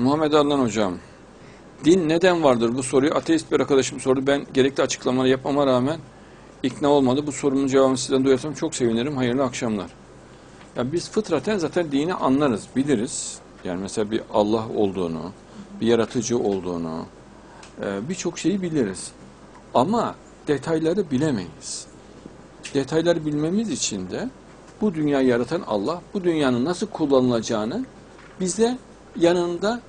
Muhammed Adnan Hocam, din neden vardır? Bu soruyu ateist bir arkadaşım sordu. Ben gerekli açıklamaları yapmama rağmen ikna olmadı. Bu sorumun cevabını sizden duyarsam çok sevinirim. Hayırlı akşamlar. Ya biz fıtraten zaten dini anlarız, biliriz. Yani mesela bir Allah olduğunu, bir yaratıcı olduğunu, e, birçok şeyi biliriz. Ama detayları bilemeyiz. Detayları bilmemiz için de bu dünyayı yaratan Allah, bu dünyanın nasıl kullanılacağını bize yanında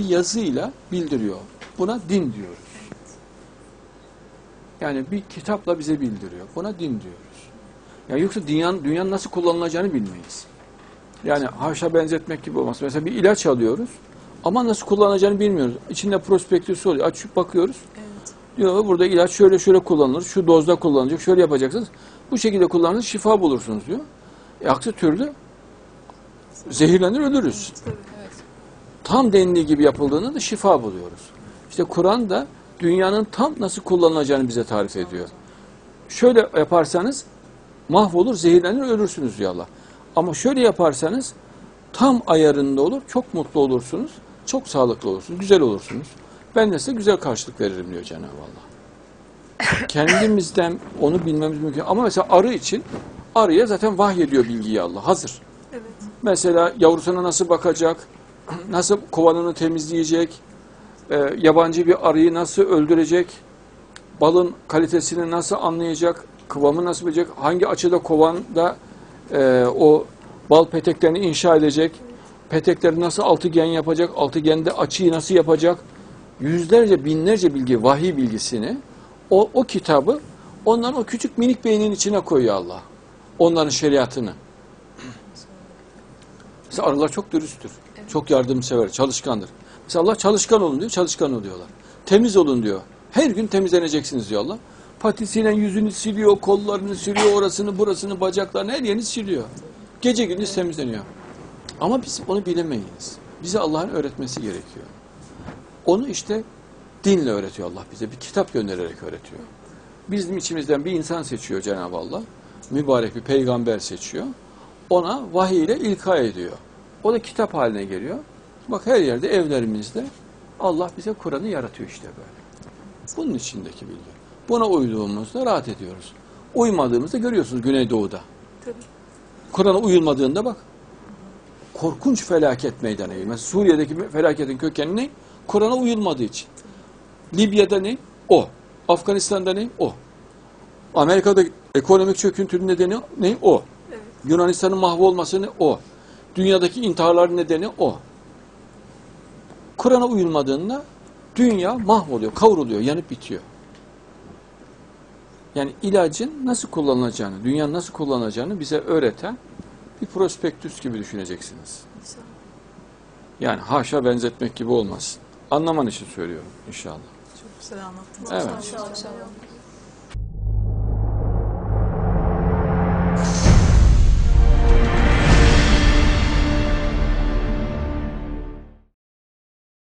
bir yazıyla bildiriyor. Buna din diyoruz. Yani bir kitapla bize bildiriyor. Buna din diyoruz. Yani yoksa dünyanın, dünyanın nasıl kullanılacağını bilmeyiz. Yani haşa benzetmek gibi olmaz. Mesela bir ilaç alıyoruz ama nasıl kullanacağını bilmiyoruz. İçinde prospektüsü oluyor. Açıp bakıyoruz. Evet. Diyor burada ilaç şöyle şöyle kullanılır, şu dozda kullanılacak, şöyle yapacaksınız. Bu şekilde kullanırsanız şifa bulursunuz diyor. E, aksi türlü zehirlenir ölürüz. Tabii. Tam dendiği gibi yapıldığında da şifa buluyoruz. İşte Kur'an da dünyanın tam nasıl kullanılacağını bize tarif ediyor. Şöyle yaparsanız mahvolur, zehirlenir, ölürsünüz diyor Allah. Ama şöyle yaparsanız tam ayarında olur, çok mutlu olursunuz, çok sağlıklı olursunuz, güzel olursunuz. Ben de size güzel karşılık veririm diyor Cenab-ı Allah. Kendimizden onu bilmemiz mümkün. Ama mesela arı için arıya zaten vahyediyor bilgiyi Allah. Hazır. Evet. Mesela yavrusuna nasıl bakacak, nasıl kovanını temizleyecek, e, yabancı bir arıyı nasıl öldürecek, balın kalitesini nasıl anlayacak, kıvamı nasıl bilecek, hangi açıda kovanda e, o bal peteklerini inşa edecek, petekleri nasıl altıgen yapacak, altıgende açıyı nasıl yapacak, yüzlerce, binlerce bilgi, vahiy bilgisini, o, o kitabı onların o küçük minik beynin içine koyuyor Allah. Onların şeriatını. Mesela arılar çok dürüsttür. Çok yardımsever, çalışkandır. Mesela Allah çalışkan olun diyor, çalışkan oluyorlar. Temiz olun diyor. Her gün temizleneceksiniz diyor Allah. Patisiyle yüzünü siliyor, kollarını siliyor, orasını, burasını, bacaklarını, her yerini siliyor. Gece gündüz temizleniyor. Ama biz onu bilemeyiz. Bize Allah'ın öğretmesi gerekiyor. Onu işte dinle öğretiyor Allah bize. Bir kitap göndererek öğretiyor. Bizim içimizden bir insan seçiyor Cenab-ı Allah. Mübarek bir peygamber seçiyor. Ona vahiy ile ilka ediyor. O da kitap haline geliyor. Bak her yerde evlerimizde Allah bize Kur'an'ı yaratıyor işte böyle. Bunun içindeki bilgi. Buna uyduğumuzda rahat ediyoruz. Uymadığımızda görüyorsunuz Güneydoğu'da. Kur'an'a uyulmadığında bak korkunç felaket meydana geliyor. Mesela Suriye'deki felaketin kökeni ne? Kur'an'a uyulmadığı için. Libya'da ne? O. Afganistan'da ne? O. Amerika'da ekonomik çöküntünün nedeni ne? O. Yunanistan'ın mahvolması ne? O. Dünyadaki intiharların nedeni o. Kur'an'a uyulmadığında dünya mahvoluyor, kavruluyor, yanıp bitiyor. Yani ilacın nasıl kullanılacağını, dünyanın nasıl kullanılacağını bize öğreten bir prospektüs gibi düşüneceksiniz. İnşallah. Yani haşa benzetmek gibi olmaz. Anlaman için söylüyorum inşallah. Çok güzel anlattınız. Evet. İnşallah.